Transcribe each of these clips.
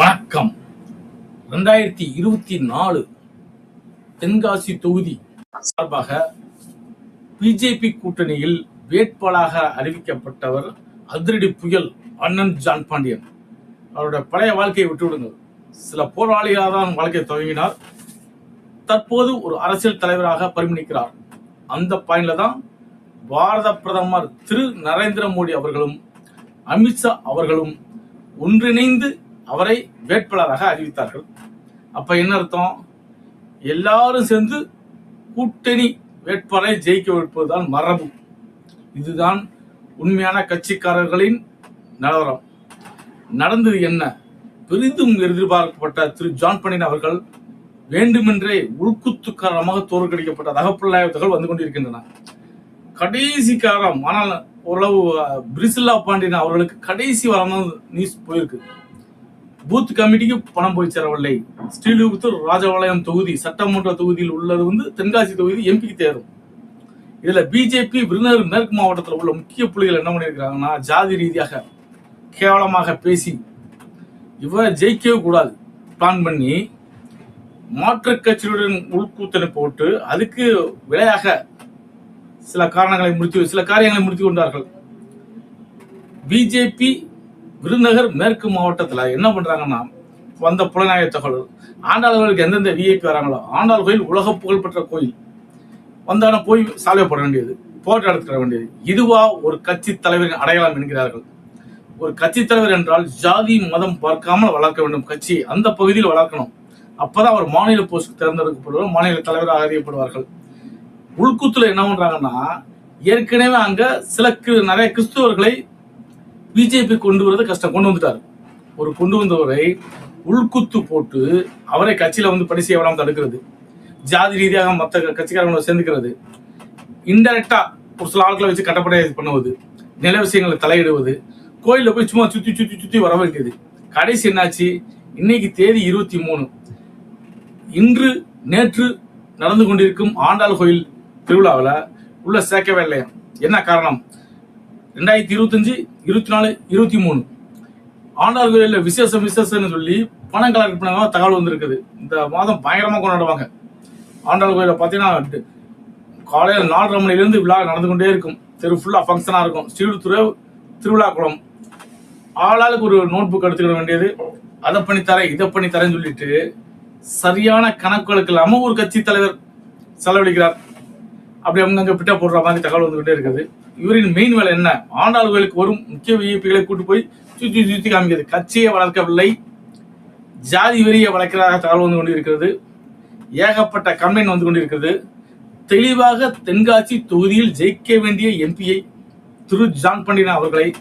வணக்கம். ரெண்டாயிரத்தி இருபத்தி நாலு தென்காசி தொகுதி சார்பாக பிஜேபி கூட்டணியில் வேட்பாளராக அறிவிக்கப்பட்டவர் அதிரடி புயல் அண்ணன் ஜான் பாண்டியன் அவருடைய பழைய வாழ்க்கையை விட்டுவிடுங்கள். சில போராளிகளாக தான் வாழ்க்கையை துவங்கினார். தற்போது ஒரு அரசியல் தலைவராக பரிமணிக்கிறார். அந்த பாயிண்ட்ல தான் பாரத பிரதமர் திரு நரேந்திர மோடி அவர்களும் அமித்ஷா அவர்களும் ஒன்றிணைந்து அவரை வேட்பாளராக அறிவித்தார்கள். அப்ப என்ன அர்த்தம்? எல்லாரும் சேர்ந்து கூட்டணி வேட்பாளரை ஜெயிக்க வைப்பதுதான் மரபு. இதுதான் உண்மையான கட்சிக்காரர்களின் நிலவரம். நடந்தது என்ன? பெரிதும் எதிர்பார்க்கப்பட்ட திரு ஜான் பனின் அவர்கள் வேண்டுமென்றே உள்குத்துக்காரமாக தோற்கடிக்கப்பட்ட புலனாய்வுகள் வந்து கொண்டிருக்கின்றன. கடைசி காரம் ஆனால் ஓரளவு பிரிசில்லா பாண்டியன் அவர்களுக்கு கடைசி வரம் நியூஸ் போயிருக்கு. பூத் கமிட்டிக்கு பணம் போய் சேரவில்லை. ஸ்ரீலிபுத்தூர் ராஜபாளையம் தொகுதி சட்டமன்ற தொகுதியில் உள்ளது வந்து தென்காசி தொகுதி எம்பிக்கு தேரும் இதுல பிஜேபி விருதுநகர் மேற்கு மாவட்டத்தில் உள்ள முக்கிய புள்ளிகள் என்ன பண்ணியிருக்கிறாங்கன்னா ஜாதி ரீதியாக கேவலமாக பேசி இவரை ஜெயிக்கவே கூடாது. பிளான் பண்ணி மாற்றுக் கட்சியுடன் உள்கூத்தனை போட்டு அதுக்கு விலையாக சில காரணங்களை முடித்து சில காரியங்களை முடித்து கொண்டார்கள். பிஜேபி விருதுநகர் மேற்கு மாவட்டத்தில் என்ன பண்ணுறாங்கன்னா வந்த புலனாய்வு தகவல் ஆண்டாளர்களுக்கு எந்தெந்த விஐபி வராங்களோ ஆண்டாள் கோயில் உலக புகழ்பெற்ற கோயில். வந்தான போய் சாலை போட வேண்டியது போட்டோ எடுத்துக்க வேண்டியது. இதுவா ஒரு கட்சி தலைவரின் அடையாளம் என்கிறார்கள். ஒரு கட்சி தலைவர் என்றால் ஜாதி மதம் பார்க்காமல் வளர்க்க வேண்டும். கட்சி அந்த பகுதியில் வளர்க்கணும். அப்பதான் அவர் மாநில போஸ்ட் தேர்ந்தெடுக்கப்படுவார் மாநில தலைவராக அறியப்படுவார்கள். உள்குத்துல என்ன பண்றாங்கன்னா ஏற்கனவே அங்க சில நிறைய கிறிஸ்துவர்களை பிஜேபி கொண்டு வரது கஷ்டம். கொண்டு வந்துட்டாரு. ஒரு கொண்டு வந்தவரை உள்குத்து போட்டு அவரை கட்சியில வந்து பணி செய்ய விடாம தடுக்கிறது. ஜாதி ரீதியாக மற்ற கட்சிக்காரங்களை சேர்ந்துக்கிறது. இன்டெரக்டா ஒரு சில ஆட்களை வச்சு கட்டப்படைய பண்ணுவது. நில விஷயங்களை தலையிடுவது. கோயிலில் போய் சும்மா சுத்தி சுத்தி சுத்தி வர வைக்கிறது கடைசி என்னாச்சு? இன்னைக்கு தேதி இருபத்தி மூணு. இன்று நேற்று நடந்து கொண்டிருக்கும் ஆண்டாள் கோயில் திருவிழாவில் உள்ள சேர்க்கவே இல்லையா? என்ன காரணம்? ரெண்டாயிரத்தி இருபத்தஞ்சு இருபத்தி நாலு இருபத்தி மூணு. ஆண்டாள் கோயிலில் விசேஷம் விசேஷம்னு சொல்லி பணம் கலெக்ட் பண்ண தகவல் வந்திருக்குது. இந்த மாதம் பயங்கரமாக கொண்டாடுவாங்க. ஆண்டாள் கோயிலில் பார்த்தீங்கன்னா காலையில் நாலரை மணிலேருந்து விழா நடந்து கொண்டே இருக்கும். தெரு ஃபுல்லாக ஃபங்க்ஷனாக இருக்கும். ஸ்ரீடுத்துறை திருவிழா குளம். ஆளாளுக்கு ஒரு நோட் புக் எடுத்துக்கிட வேண்டியது. அதை பண்ணி தரேன் இதை பண்ணி தரேன்னு சொல்லிட்டு சரியான கணக்குகளுக்கு இல்லாம ஒரு கட்சி தலைவர் செலவழிக்கிறார். அப்படி அவங்க அங்கே பிட்ட போடுற மாதிரி தகவல் வந்துகிட்டே இருக்குது. இவரின் மெயின் வேலை என்ன? ஆண்டாளுகளுக்கு வரும் முக்கிய விஐபிகளை கூட்டு போய் சுத்தி சுத்தி காமிக்கிறது. கட்சியை வளர்க்கவில்லை. ஜாதி வெறியை வளர்க்கிறதாக தகவல் வந்து கொண்டிருக்கிறது. ஏகப்பட்ட கம்ப்ளைண்ட் வந்து கொண்டிருக்கிறது. தெளிவாக தென்காசி தொகுதியில் ஜெயிக்க வேண்டிய எம்பியை திரு ஜான் பண்டினா அவர்களை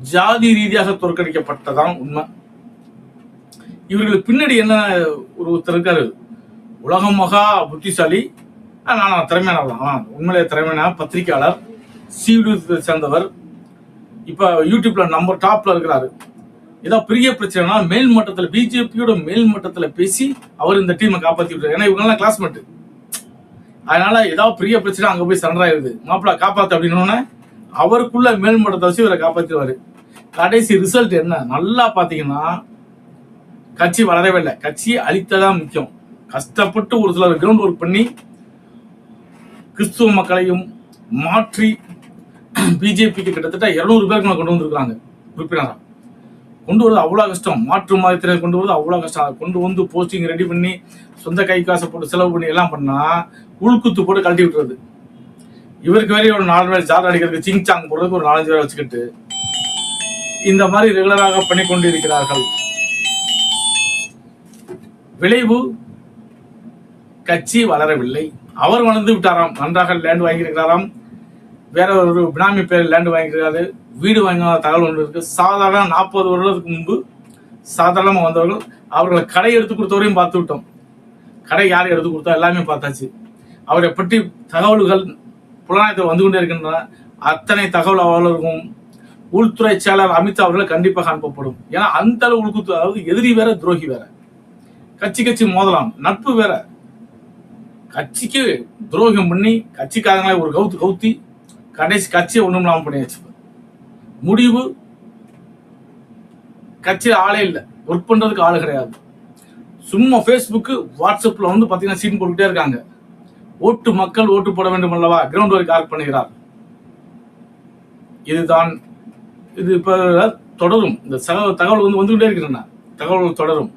ஜாதி ரீதியாக தோற்கடிக்கப்பட்டதான் உண்மை. இவர்களுக்கு பின்னாடி என்ன ஒரு ஒருத்தர் இருக்காரு? உலகம் மகா புத்திசாலி. ஆ, நான் திறமையானவர் தான். உண்மையிலே திறமையான பத்திரிகையாளர். சிவிடு சேர்ந்தவர். இப்போ யூடியூப்ல நம்பர் டாப்ல இருக்கிறாரு. ஏதோ பெரிய பிரச்சனைனா மேல் மட்டத்துல பிஜேபியோட மேல் மட்டத்தில் பேசி அவர் இந்த டீமை காப்பாற்றி விட்டார் ஏன்னா இவங்கெல்லாம் கிளாஸ்மேட்டு கிளாஸ்மேட் அதனால ஏதாவது பெரிய பிரச்சனை அங்கே போய் சண்டை ஆயிருது. மாப்பிள்ள காப்பாத்து அவருக்குள்ள மேல் மட்டத்தை வச்சு இவரை காப்பாத்திடுவாரு. கடைசி ரிசல்ட் என்ன? நல்லா பார்த்தீங்கன்னா கட்சி வளரவே இல்லை. கட்சி அழித்ததான் முக்கியம். கஷ்டப்பட்டு ஒரு சிலர் கிரவுண்ட் ஒர்க் பண்ணி கிறிஸ்துவ மக்களையும் மாற்றி பிஜேபிக்கு கிட்டத்தட்ட இருநூறு பேருக்கு நான் கொண்டு வந்திருக்காங்க உறுப்பினராக கொண்டு வரது அவ்வளோ கஷ்டம். மாற்று மாதத்தினர் கொண்டு வரது அவ்வளோ கஷ்டம். அதை கொண்டு வந்து போஸ்டிங் ரெடி பண்ணி சொந்த கை காசை போட்டு செலவு பண்ணி எல்லாம் பண்ணா உள்குத்து போட்டு கழட்டி விட்டுறது. இவருக்கு வேற ஒரு நாலு பேர் ஜாதகம் அடிக்கிறதுக்கு சிங் சாங் போடுறதுக்கு ஒரு நாலஞ்சு பேர் வச்சுக்கிட்டு இந்த மாதிரி ரெகுலராக பண்ணி கொண்டு இருக்கிறார்கள் விளைவு கட்சி வளரவில்லை. அவர் வளர்ந்து விட்டாராம். நன்றாக லேண்ட் வாங்கியிருக்கிறாராம். வேற ஒரு பினாமி பேர் லேண்டு வாங்கியிருக்காரு. வீடு வாங்கின தகவல் ஒன்று இருக்கு. சாதாரண நாற்பது வருடத்துக்கு முன்பு சாதாரணமாக வந்தவர்கள் அவர்களை கடை எடுத்து கொடுத்தவரையும் பார்த்து விட்டோம். கடை யார் எடுத்து கொடுத்தா எல்லாமே பார்த்தாச்சு. அவரை பற்றி தகவல்கள் புலனாயத்தில் வந்து கொண்டே இருக்கின்றன. அத்தனை தகவல் அவர்களுக்கும் உள்துறை செயலர் அமித்ஷா அவர்கள் கண்டிப்பாக அனுப்பப்படும் ஏன்னா அந்த அளவு உள்குத்து அதாவது எதிரி வேற துரோகி வேற. கட்சி கட்சி மோதலாம் நட்பு வேற. கட்சிக்கு துரோகம் பண்ணி கட்சிக்காரங்களை ஒரு கவுத்து கவுத்தி கடைசி கட்சியை ஒன்றும் பண்ணி பண்ணியாச்சு. முடிவு கட்சியில் ஆளே இல்லை. ஒர்க் பண்ணுறதுக்கு ஆள் கிடையாது. சும்மா ஃபேஸ்புக்கு வாட்ஸ்அப்பில் வந்து பார்த்தீங்கன்னா சீன் போட்டுக்கிட்டே இருக்காங்க. ஓட்டு மக்கள் ஓட்டு போட வேண்டும் அல்லவா? கிரவுண்ட் ஒர்க் ஆர்க் பண்ணுகிறார்? இதுதான் இது இப்போ தொடரும். இந்த தகவல் வந்து வந்துகிட்டே இருக்கிறேன் தகவல் தொடரும்.